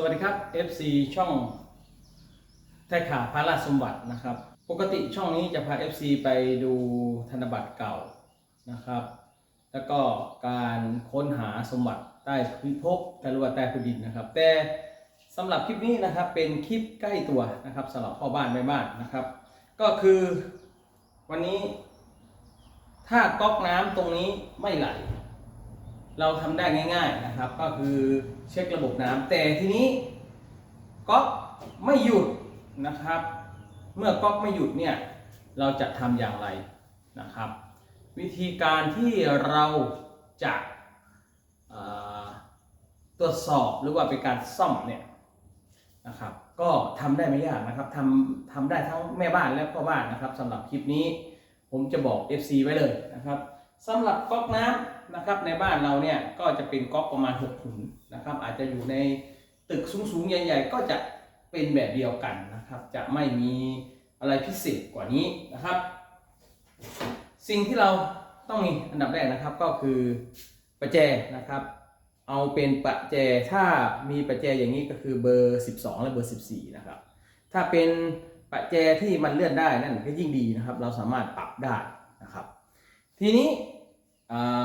สวัสดีครับ FC ช่องไทยขาพาราสมบัตินะครับ ปกติช่องนี้จะพา FC ไปดูธนบัตรเก่านะครับ แล้วก็การค้นหาสมบัติใต้พิภพแต่รู้ว่าใต้พื้นดินนะครับ แต่สำหรับคลิปนี้นะครับเป็นคลิปใกล้ตัวนะครับสำหรับพ่อบ้านแม่บ้านนะครับ ก็คือวันนี้ถ้าก๊อกน้ำตรงนี้ไม่ไหล เราทำได้ง่าย ๆนะครับ ก็คือเช็คระบบน้ำแต่ทีนี้ก๊อกไม่หยุดนะครับ เมื่อก๊อกไม่หยุดเนี่ยเราจะทำอย่างไรนะครับ วิธีการที่เราจะตรวจสอบหรือว่าเป็นการซ่อมเนี่ยนะครับ ก็ทำได้ไม่ยากนะครับทำทำได้ทั้งแม่บ้านและพ่อบ้านนะครับสำหรับคลิปนี้ผมจะบอก FC ไว้เลยนะครับสำหรับก๊อกน้ำ นะครับในบ้านเราเนี่ยก็จะเป็นก๊อกประมาณ6ถุนนะครับ อาจจะอยู่ในตึกสูงๆใหญ่ ๆ ก็จะเป็นแบบเดียวกันนะครับ จะไม่มีอะไรพิเศษกว่านี้นะครับ สิ่งที่เราต้องมีอันดับแรกนะครับก็คือประแจนะครับ เอาเป็นประแจถ้ามีประแจอย่างนี้ก็คือเบอร์ 12 และเบอร์ 14 นะครับ ถ้าเป็นประแจที่มันเลื่อนได้นั่นก็ยิ่งดีนะครับ เราสามารถปรับได้นะครับ ทีนี้อ่า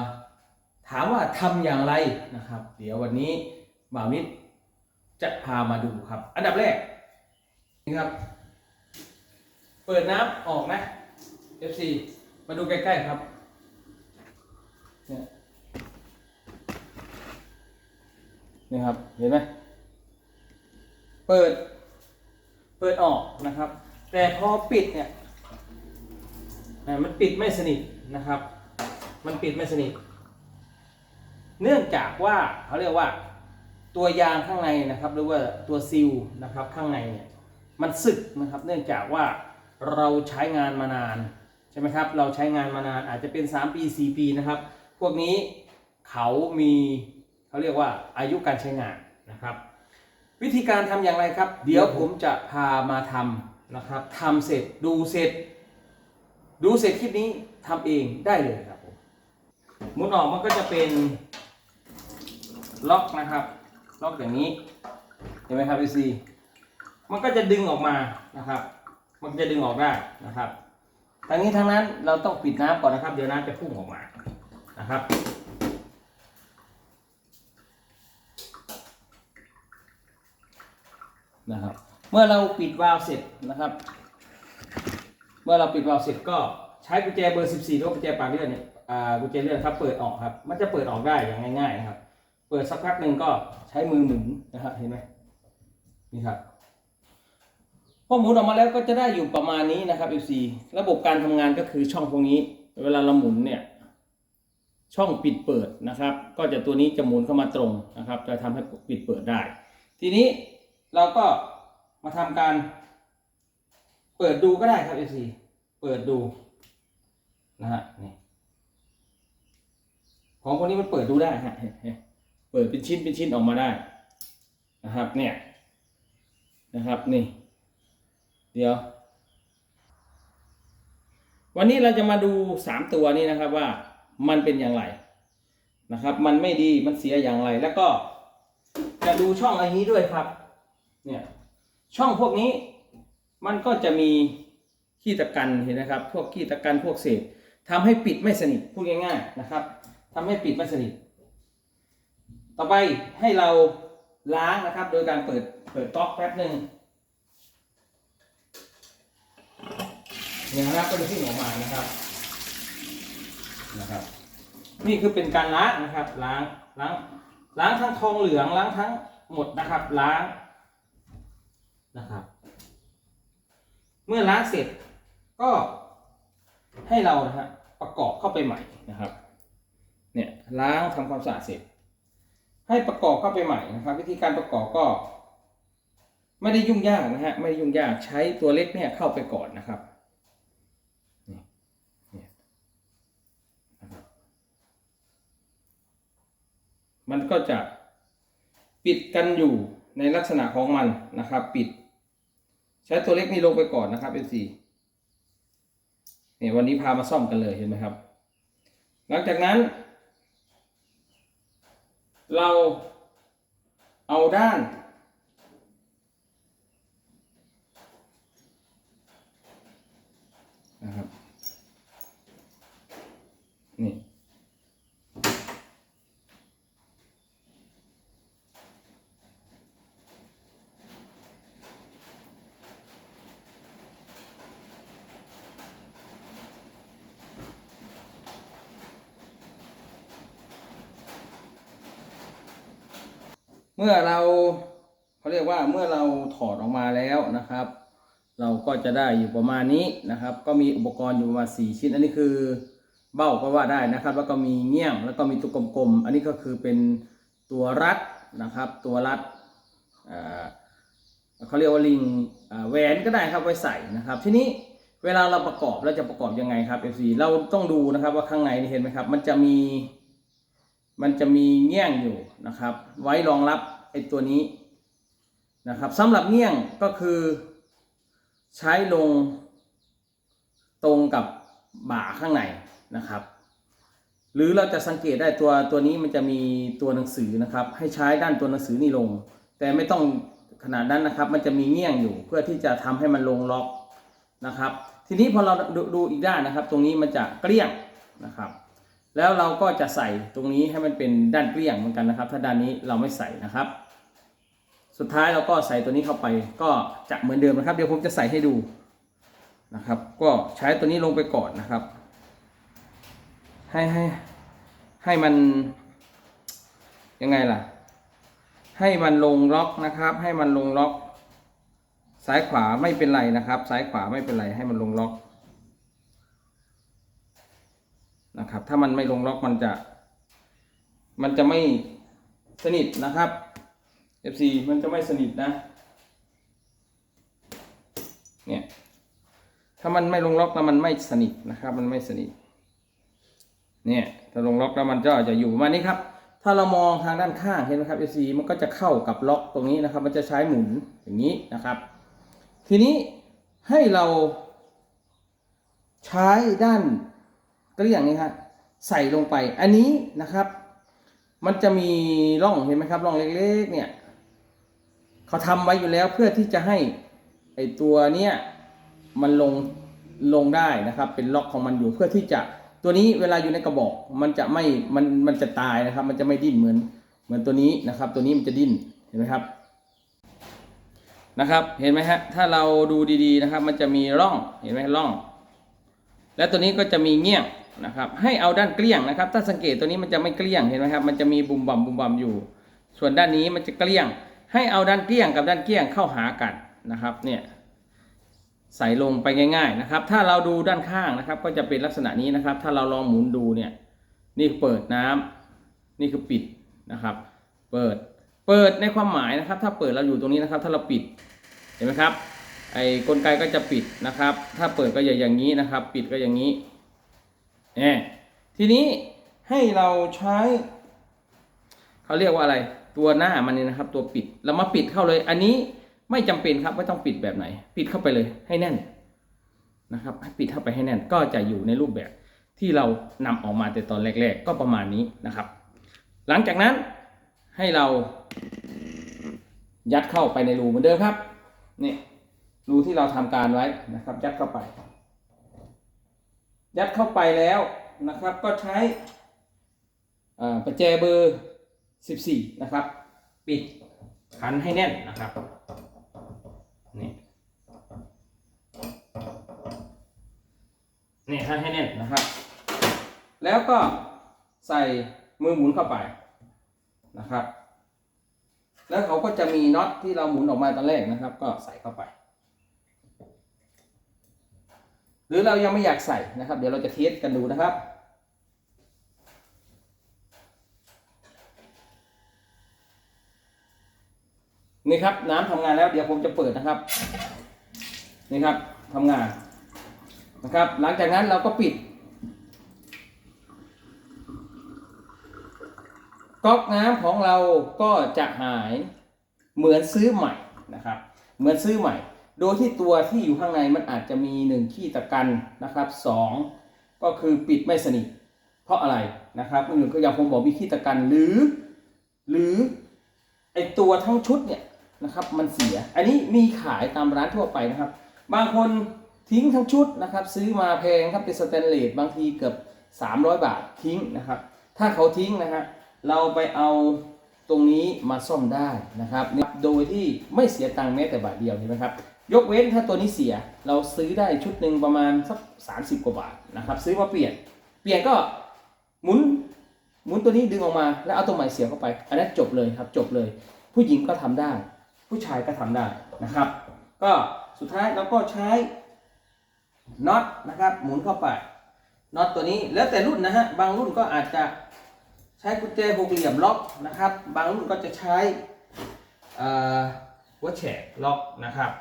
ถามว่าทำอย่างไรนะครับ เดี๋ยววันนี้บ่าวนิดจะพามาดูครับ อันดับแรกนี่ครับ เปิดน้ำออกนะ FC มาดูใกล้ๆครับเนี่ยนี่ครับ เห็นไหมเปิด เปิดออกนะครับ แต่พอปิดเนี่ยอ่มันปิดไม่สนิทนะครับ มันปิดไม่สนิท เนื่องจากว่าเขาเรียกว่าตัวยางข้างในนะครับหรือว่าตัวซีลนะครับข้างในเนี่ยมันสึกนะครับ เนื่องจากว่าเราใช้งานมานานใช่ไหมครับ เราใช้งานมานานอาจจะเป็น 3 ปี 4 ปีนะครับ พวกนี้เขามีเขาเรียกว่าอายุการใช้งานนะครับ วิธีการทำอย่างไรครับ เดี๋ยวผมจะพามาทำนะครับทำเสร็จดูเสร็จ ดูเสร็จคลิปนี้ทำเองได้เลยครับผมมุนออกมันก็จะเป็น ล็อกนะครับ ล็อกอย่างนี้ เห็นไหมครับพี่ซีมันก็จะดึงออกมานะครับ มันจะดึงออกได้นะครับทั้งนี้ทั้งนั้นเราต้องปิดน้ำก่อนนะครับ เดี๋ยวน้ำจะพุ่งออกมานะครับ นะครับ เมื่อเราปิดวาล์วเสร็จนะครับ เมื่อเราปิดวาล์วเสร็จก็ใช้กุญแจเบอร์ 14หรือกุญแจปากเลื่อนเนี่ยอ่ากุญแจเลื่อนครับเปิดออกครับ มันจะเปิดออกได้อย่างง่ายๆนะครับ ปิดสักพักหนึ่งก็ใช้มือหมุนนะครับเห็นไหมนี่ครับพอหมุนออกมาแล้วก็จะได้อยู่ประมาณนี้นะครับ FC ระบบการทำงานก็คือช่องพวกนี้ เวลาเราหมุนเนี่ย ช่องปิดเปิดนะครับ ก็จะตัวนี้จะหมุนเข้ามาตรงนะครับ จะทำให้ปิดเปิดได้ ทีนี้เราก็มาทำการ เปิดดูก็ได้ครับ FC เปิดดูนะฮะนี่ของคนนี้มันเปิดดูได้ฮะ เปิดเป็นชิ้นเป็นชิ้นออกมาได้นะครับเนี่ยนะครับนี่เดี๋ยว วันนี้เราจะมาดูสามตัวนี้นะครับว่ามันเป็นอย่างไรนะครับ มันไม่ดีมันเสียอย่างไร แล้วก็จะดูช่องอันนี้ด้วยครับ เนี่ยช่องพวกนี้มันก็จะมีขี้ตะกันเห็นนะครับ พวกขี้ตะกันพวกเศษทำให้ปิดไม่สนิทพูดง่าย ๆนะครับทำให้ปิดไม่สนิท ต่อไปให้เราล้างนะครับ โดยการเปิดเปิดก๊อกแป๊บหนึ่งเนี่ยนะครับก็จะขึ้นออกมานะครับนะครับ นี่คือเป็นการล้างนะครับ ล้างล้างล้างทั้งทองเหลืองล้างทั้งหมดนะครับ ล้างนะครับ เมื่อล้างเสร็จก็ให้เรานะฮะประกอบเข้าไปใหม่นะครับ เนี่ยล้างทำความสะอาดเสร็จ ให้ประกอบเข้าไปใหม่นะครับ วิธีการประกอบก็ ไม่ได้ยุ่งยากนะฮะไม่ได้ยุ่งยากใช้ตัวเล็กเนี่ยเข้าไปก่อนนะครับนี่นี่นะครับมันก็จะปิดกันอยู่ในลักษณะของมันนะครับ ปิด ใช้ตัวเล็กนี่ลงไปก่อนนะครับ F4 เนี่ยวันนี้พามาซ่อมกันเลยเห็นไหมครับ หลังจากนั้น เราเอาด้าน นะครับ นี่ มื่อเราเขาเรียกว่าเมื่อเราถอดออกมาแล้วนะครับ เราก็จะได้อยู่ประมาณนี้นะครับ ก็มีอุปกรณ์อยู่ประมาณสี่ชิ้น อันนี้คือเบ้าก็ว่าได้นะครับ แล้วก็มีเงี้ยงแล้วก็มีตัวกลมๆอันนี้ก็คือเป็นตัวรัดนะครับ ตัวรัดเขาเรียกว่าลิงแหวนก็ได้ครับไว้ใส่นะครับ ทีนี้เวลาเราประกอบเราจะประกอบยังไงครับ FC เราต้องดูนะครับว่าข้างในนี่เห็นไหมครับ มันจะมี มันจะมีเงี้ยงอยู่นะครับ ไว้รองรับ ไอตัวนี้นะครับสำหรับเงี้ยงก็คือใช้ลงตรงกับบ่าข้างในนะครับ หรือเราจะสังเกตได้ตัวตัวนี้มันจะมีตัวหนังสือนะครับ ให้ใช้ด้านตัวหนังสือนี่ลง แต่ไม่ต้องขนาดนั้นนะครับ มันจะมีเงี้ยงอยู่เพื่อที่จะทำให้มันลงล็อกนะครับ ทีนี้พอเราดดูอีกด้านนะครับ ตรงนี้มันจะเกลี้ยงนะครับ แล้วเราก็จะใส่ตรงนี้ให้มันเป็นด้านเกลี้ยงเหมือนกันนะครับ ถ้าด้านนี้เราไม่ใส่นะครับ สุดท้ายเราก็ใส่ตัวนี้เข้าไปก็จะเหมือนเดิมนะครับ เดี๋ยวผมจะใส่ให้ดูนะครับ ก็ใช้ตัวนี้ลงไปก่อนนะครับ ให้ให้ให้มันยังไงล่ะ ให้มันลงล็อกนะครับ ให้มันลงล็อก ซ้ายขวาไม่เป็นไรนะครับ ซ้ายขวาไม่เป็นไรให้มันลงล็อกนะครับ ถ้ามันไม่ลงล็อกมันจะ มันจะไม่สนิทนะครับ FC มันจะไม่สนิทนะ เนี่ย ถ้ามันไม่ลงล็อกแล้วมันไม่สนิทนะครับ มันไม่สนิท เนี่ย ถ้าลงล็อกแล้วมันก็จะอยู่ประมาณนี้ครับ ถ้าเรามองทางด้านข้างเห็นไหมครับ FC มันก็จะเข้ากับล็อกตรงนี้นะครับ มันจะใช้หมุนอย่างนี้นะครับ ทีนี้ให้เราใช้ด้านเกลี้ยงนี่ครับใส่ลงไป อันนี้นะครับ มันจะมีร่องเห็นไหมครับร่องเล็กๆเนี่ย เขาทำไว้อยู่แล้วเพื่อที่จะให้ไอตัวเนี้ยมันลงลงได้นะครับ เป็นล็อกของมันอยู่เพื่อที่จะตัวนี้เวลาอยู่ในกระบอกมันจะไม่มันมันจะตายนะครับ มันจะไม่ดิ้นเหมือนเหมือนตัวนี้นะครับ ตัวนี้มันจะดิ้นเห็นไหมครับนะครับ เห็นไหมฮะถ้าเราดูดีๆนะครับ มันจะมีร่องเห็นไหมร่อง และตัวนี้ก็จะมีเงี้ยงนะครับ ให้เอาด้านเกลี้ยงนะครับ ถ้าสังเกตตัวนี้มันจะไม่เกลี้ยงเห็นไหมครับ มันจะมีบุ่มบัมบุ่มบัมอยู่ ส่วนด้านนี้มันจะเกลี้ยง ให้เอาด้านเกลี้ยงกับด้านเกลี้ยงเข้าหากันนะครับเนี่ยใส่ลงไปง่ายๆนะครับ ถ้าเราดูด้านข้างนะครับ ก็จะเป็นลักษณะนี้นะครับ ถ้าเราลองหมุนดูเนี่ยนี่เปิดน้ำนี่คือปิดนะครับ เปิดเปิดในความหมายนะครับ ถ้าเปิดเราอยู่ตรงนี้นะครับ ถ้าเราปิดเห็นไหมครับ ไอ้กลไกก็จะปิดนะครับ ถ้าเปิดก็อย่างนี้นะครับ ปิดก็อย่างนี้เนี่ยทีนี้ให้เราใช้ เขาเรียกว่าอะไร ตัวหน้ามันนี่นะครับ ตัวปิดเรามาปิดเข้าเลย อันนี้ไม่จำเป็นครับว่าต้องปิดแบบไหน ปิดเข้าไปเลยให้แน่นนะครับให้ปิดเข้าไปให้แน่นก็จะอยู่ในรูปแบบที่เรานำออกมาแต่ตอนแรก ๆ ก็ประมาณนี้นะครับ หลังจากนั้นให้เรา ยัดเข้าไปในรูเหมือนเดิมครับนี่รูที่เราทำการไว้นะครับ ยัดเข้าไป ยัดเข้าไปแล้วนะครับ ก็ใช้ประแจเบอร์ 14 นะครับ ปิดขันให้แน่นนะครับนี่นี่ขันให้แน่นนะครับ แล้วก็ใส่มือหมุนเข้าไปนะครับ แล้วเขาก็จะมีน็อตที่เราหมุนออกมาตอนแรกนะครับ ก็ใส่เข้าไป หรือเรายังไม่อยากใส่นะครับ เดี๋ยวเราจะเทสกันดูนะครับ นี่ครับ น้ำทำงานแล้วเดี๋ยวผมจะเปิดนะครับ นี่ครับทำงานนะครับ หลังจากนั้นเราก็ปิดก๊อกน้ำของเราก็จะหายเหมือนซื้อใหม่นะครับ เหมือนซื้อใหม่ โดยที่ตัวที่อยู่ข้างในมันอาจจะมีหนึ่งขี้ตะกันนะครับสองก็คือปิดไม่สนิท เพราะอะไรนะครับหนึ่งก็อย่างผมบอกมีขี้ตะกันหรือ หรือไอตัวทั้งชุดเนี่ย นะครับมันเสีย อันนี้มีขายตามร้านทั่วไปนะครับ บางคนทิ้งทั้งชุดนะครับ ซื้อมาแพงครับเป็นสแตนเลสบางทีเกือบ300 บาททิ้งนะครับ ถ้าเขาทิ้งนะฮะเราไปเอาตรงนี้มาซ่อมได้นะครับโดยที่ไม่เสียตังค์แม้แต่บาทเดียวเห็นไหมครับ ยกเว้นถ้าตัวนี้เสียเราซื้อได้ชุดหนึ่งประมาณสัก30 กว่าบาทนะครับ ซื้อมาเปลี่ยน เปลี่ยนก็หมุนหมุนตัวนี้ดึงออกมาแล้วเอาตัวใหม่เสียบเข้าไป อันนั้นจบเลยครับจบเลย ผู้หญิงก็ทำได้ ผู้ชายก็ทำได้นะครับ ก็สุดท้ายเราก็ใช้น็อตนะครับหมุนเข้าไปน็อตตัวนี้แล้วแต่รุ่นนะฮะบางรุ่นก็อาจจะใช้กุญแจหกเหลี่ยมล็อกนะครับ บางรุ่นก็จะใช้เอ่อหัวแฉกล็อกนะครับ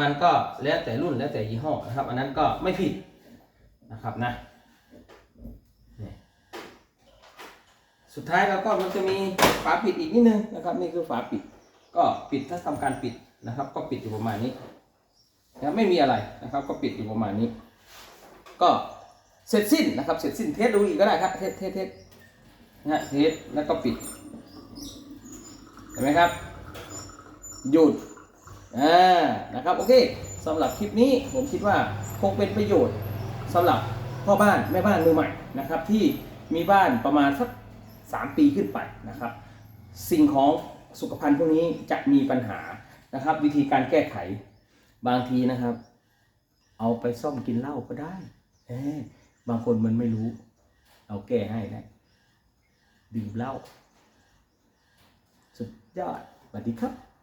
มันก็แล้วแต่รุ่นแล้วแต่ยี่ห้อนะครับ อันนั้นก็ไม่ผิดนะครับนะสุดท้ายเราก็มันจะมีฝาปิดอีกนิดนึงนะครับนี่คือฝาปิด ก็ปิดถ้าทำการปิดนะครับ ก็ปิดอยู่ประมาณนี้นะไม่มีอะไรนะครับ ก็ปิดอยู่ประมาณนี้ ก็เสร็จสิ้นนะครับ เสร็จสิ้นเทสดูอีกก็ได้ครับ เทสเทสเทสนะฮะเทสแล้วก็ปิดเห็นไหมครับ หยุดอ่านะครับโอเคสำหรับคลิปนี้ผมคิดว่าคงเป็นประโยชน์สำหรับพ่อบ้านแม่บ้านมือใหม่นะครับ ที่มีบ้านประมาณสักสามปีขึ้นไปนะครับ สิ่งของ สุขภัณฑ์พวกนี้จะมีปัญหานะครับ วิธีการแก้ไขบางทีนะครับ เอาไปซ่อมกินเหล้าก็ได้เอบางคนมันไม่รู้เอาแก้ให้ได้ดื่มเหล้าสุดยอดสวัสดีครับ